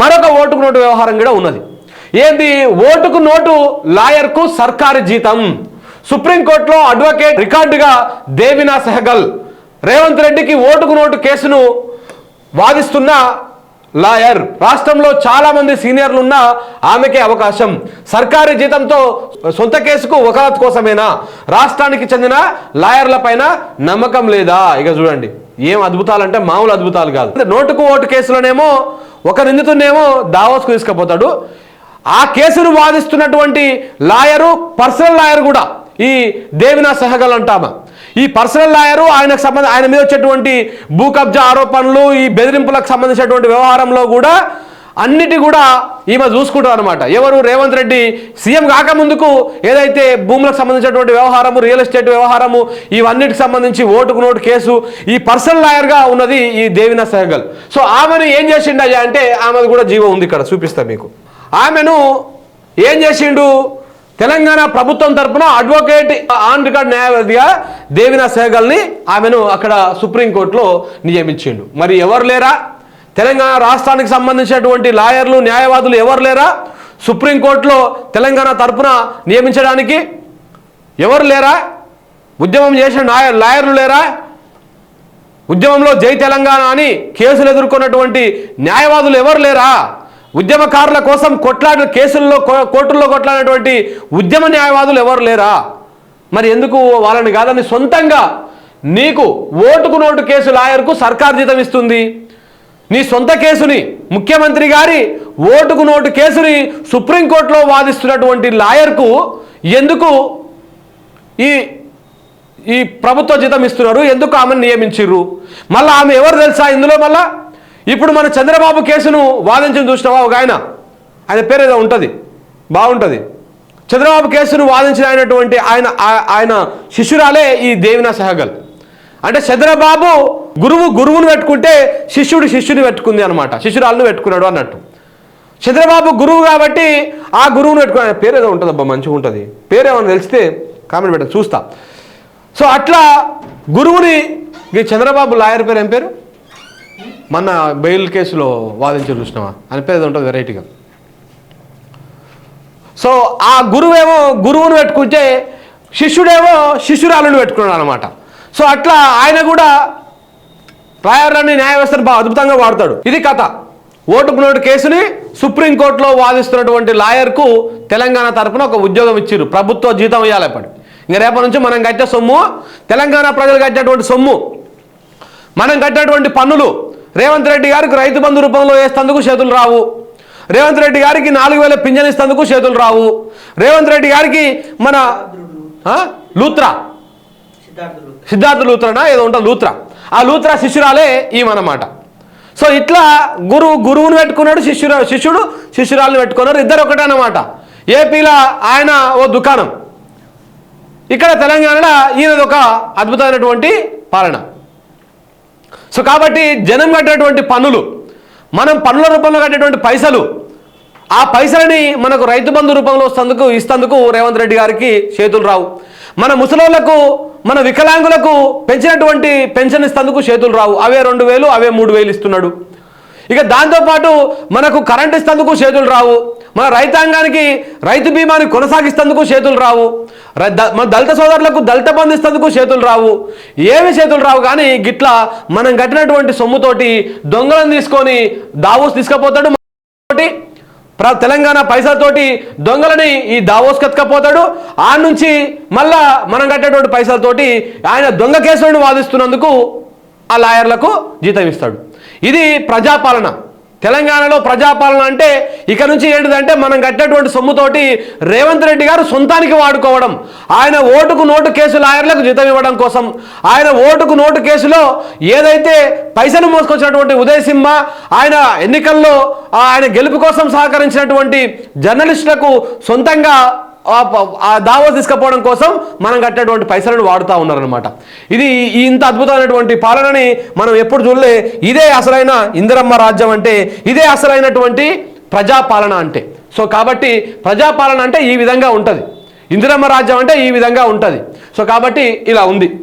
మరొక ఓటుకు నోటు వ్యవహారం కూడా ఉన్నది. ఏంది? ఓటుకు నోటు లాయర్కు సర్కారు జీతం. సుప్రీంకోర్టులో అడ్వకేట్ రికార్డుగా దేవినా సెహగల్ రేవంత్ రెడ్డికి ఓటుకు నోటు కేసును వాదిస్తున్న లాయర్. రాష్ట్రంలో చాలా మంది సీనియర్లు ఉన్న ఆమెకే అవకాశం. సర్కారీ జీతంతో సొంత కేసుకు వకాలత్ కోసమేనా? రాష్ట్రానికి చెందిన లాయర్ల పైన నమ్మకం లేదా? ఇక చూడండి. ఏం అద్భుతాలు అంటే మామూలు అద్భుతాలు కాదు. నోటుకు ఓటు కేసులోనేమో ఒక నిందితున్నేమో దావోస్కు తీసుకుపోతాడు. ఆ కేసును వాదిస్తున్నటువంటి లాయరు పర్సనల్ లాయర్ కూడా ఈ దేవినా సహగల్ అంటామా. ఈ పర్సనల్ లాయరు ఆయనకు సంబంధ ఆయన మీద వచ్చేటువంటి భూ కబ్జా ఆరోపణలు ఈ బెదిరింపులకు సంబంధించినటువంటి వ్యవహారంలో కూడా అన్నిటి కూడా ఈమె చూసుకుంటారు అనమాట ఎవరు రేవంత్ రెడ్డి సీఎం కాకముందుకు ఏదైతే భూములకు సంబంధించినటువంటి వ్యవహారము రియల్ ఎస్టేట్ వ్యవహారము ఇవన్నిటికి సంబంధించి ఓటుకు నోటు కేసు ఈ పర్సనల్ లాయర్గా ఉన్నది ఈ దేవినా సెహగల్. సో ఆమెను ఏం చేసిండయ్యా అంటే ఆమెది కూడా జీవం ఉంది ఇక్కడ చూపిస్తా మీకు. ఆమెను ఏం చేసిండు? తెలంగాణ ప్రభుత్వం తరపున అడ్వకేట్ ఆన్ రికార్డ్ న్యాయవాదిగా దేవినా సెహగల్ని ఆమెను అక్కడ సుప్రీంకోర్టులో నియమించిండు. మరి ఎవరు లేరా? తెలంగాణ రాష్ట్రానికి సంబంధించినటువంటి లాయర్లు న్యాయవాదులు ఎవరు లేరా? సుప్రీంకోర్టులో తెలంగాణ తరపున నియమించడానికి ఎవరు లేరా? ఉద్యమం చేసిన నాయ లాయర్లు లేరా? ఉద్యమంలో జై తెలంగాణ అని కేసులు ఎదుర్కొన్నటువంటి న్యాయవాదులు ఎవరు లేరా? ఉద్యమకారుల కోసం కొట్లాడిన కేసుల్లో కో- కోర్టుల్లో కొట్లాడినటువంటి ఉద్యమ న్యాయవాదులు ఎవరు లేరా? మరి ఎందుకు వాళ్ళని కాదని సొంతంగా నీకు ఓటుకు నోటు కేసు లాయర్కు సర్కార్ జీతం ఇస్తుంది? నీ సొంత కేసుని ముఖ్యమంత్రి గారి ఓటుకు నోటు కేసుని సుప్రీంకోర్టులో వాదిస్తున్నటువంటి లాయర్కు ఎందుకు ఈ ఈ ప్రభుత్వ జీతం ఇస్తున్నారు? ఎందుకు ఆమెను నియమించిర్రు? మళ్ళీ ఆమె ఎవరు తెలుసా ఇందులో మళ్ళా? ఇప్పుడు మన చంద్రబాబు కేసును వాదించిన చూసినావా ఒక ఆయన? ఆయన పేరు ఏదో ఉంటుంది. బాగుంటుంది. చంద్రబాబు కేసును వాదించిన అయినటువంటి ఆయన ఆయన శిష్యురాలే ఈ దేవినా సహగల్. అంటే చంద్రబాబు గురువు గురువును పెట్టుకుంటే శిష్యుడు శిష్యుని పెట్టుకుంది అనమాట శిష్యురాలను పెట్టుకున్నాడు అన్నట్టు. చంద్రబాబు గురువు కాబట్టి ఆ గురువును పెట్టుకున్నాడు పేరు ఏదో ఉంటుంది అబ్బా మంచిగా ఉంటుంది. పేరు ఏమైనా తెలిస్తే కామెంట్ పెట్టండి చూస్తా. సో అట్లా గురువుని ఈ చంద్రబాబు లాయర్ పేరు ఏం పేరు? మొన్న బెయిల్ కేసులో వాదించి చూసినావా? అని పేరు ఏదో ఉంటుంది వెరైటీగా. సో ఆ గురువేమో గురువును పెట్టుకుంటే శిష్యుడేమో శిష్యురాలను పెట్టుకున్నాడు అనమాట సో అట్లా ఆయన కూడా రాయాలని న్యాయ వ్యవస్థను బాగా అద్భుతంగా వాడతాడు. ఇది కథ. ఓటుకు నోటు కేసుని సుప్రీంకోర్టులో వాదిస్తున్నటువంటి లాయర్కు తెలంగాణ తరపున ఒక ఉద్యోగం ఇచ్చిర్రు. ప్రభుత్వ జీతం ఇవ్వాలి ఇప్పుడు ఇంక రేపటి నుంచి మనం కట్టే సొమ్ము తెలంగాణ ప్రజలు కట్టేటువంటి సొమ్ము. మనం కట్టినటువంటి పన్నులు రేవంత్ రెడ్డి గారికి రైతు బంధు రూపంలో వేస్తందుకు చేతులు రావు. రేవంత్ రెడ్డి గారికి నాలుగు వేల పింఛన్ ఇస్తందుకు చేతులు రావు. రేవంత్ రెడ్డి గారికి మన? లూత్రా. సిద్ధార్థ లూత్రనా? ఏదో ఉంటుంది లూత్రా. ఆ లూత్రా శిష్యురాలే ఈమెనమాట. సో ఇట్లా గురువు గురువును పెట్టుకున్నాడు శిష్యురా శిష్యుడు శిష్యురాలను పెట్టుకున్నారు ఇద్దరు ఒకటే అన్నమాట ఏపీలో ఆయన ఓ దుకాణం. ఇక్కడ తెలంగాణలో ఈయనది ఒక అద్భుతమైనటువంటి పాలన. సో కాబట్టి జనం కట్టేటువంటి పన్నులు మనం పన్నుల రూపంలో కట్టేటువంటి పైసలు ఆ పైసలని మనకు రైతు బంధు రూపంలో వస్తందుకు ఇస్తందుకు రేవంత్ రెడ్డి గారికి చేతులు రావు. మన ముసలోళ్ళకు మన వికలాంగులకు పెంచినటువంటి పెన్షన్ ఇస్తందుకు చేతులు రావు. అవే రెండు వేలు అవే మూడు వేలు ఇస్తున్నాడు. ఇక దాంతోపాటు మనకు కరెంట్ ఇస్తందుకు చేతులు రావు. మన రైతాంగానికి రైతు బీమాని కొనసాగిస్తందుకు చేతులు రావు. మన దళిత సోదరులకు దళిత బంధు ఇస్తందుకు చేతులు రావు. ఏమి చేతులు రావు కానీ గిట్లా మనం కట్టినటువంటి సొమ్ముతోటి దొంగలను తీసుకొని దావోస్ తీసుకుపోతాడు. తోటి ప్ర- తెలంగాణ పైసలతోటి దొంగలని ఈ దావోస్ కత్తుకపోతాడు. ఆ నుంచి మళ్ళా మనం కట్టేటువంటి పైసలతోటి ఆయన దొంగ కేసులను వాదిస్తున్నందుకు ఆ లాయర్లకు జీతం ఇస్తాడు. ఇది ప్రజాపాలన. తెలంగాణలో ప్రజాపాలన అంటే ఇక నుంచి ఏంటిదంటే మనం కట్టేటువంటి సొమ్ముతోటి రేవంత్ రెడ్డి గారు సొంతానికి వాడుకోవడం. ఆయన ఓటుకు నోటు కేసు లాయర్లకు జీతం ఇవ్వడం కోసం. ఆయన ఓటుకు నోటు కేసులో ఏదైతే పైసలు మోసుకొచ్చినటువంటి ఉదయ్ సింహ ఆయన ఎన్నికల్లో ఆయన గెలుపు కోసం సహకరించినటువంటి జర్నలిస్టులకు సొంతంగా ఆ ప- దావో తీసుకుపోవడం కోసం మనం కట్టేటువంటి పైసలను వాడుతూ ఉన్నారనమాట ఇది ఇంత అద్భుతమైనటువంటి పాలనని మనం ఎప్పుడు చూడలే. ఇదే అసలైన ఇందిరమ్మ రాజ్యం అంటే ఇదే అసలైనటువంటి ప్రజాపాలన అంటే. సో కాబట్టి ప్రజాపాలన అంటే ఈ విధంగా ఉంటుంది. ఇందిరమ్మ రాజ్యం అంటే ఈ విధంగా ఉంటుంది. సో కాబట్టి ఇలా ఉంది.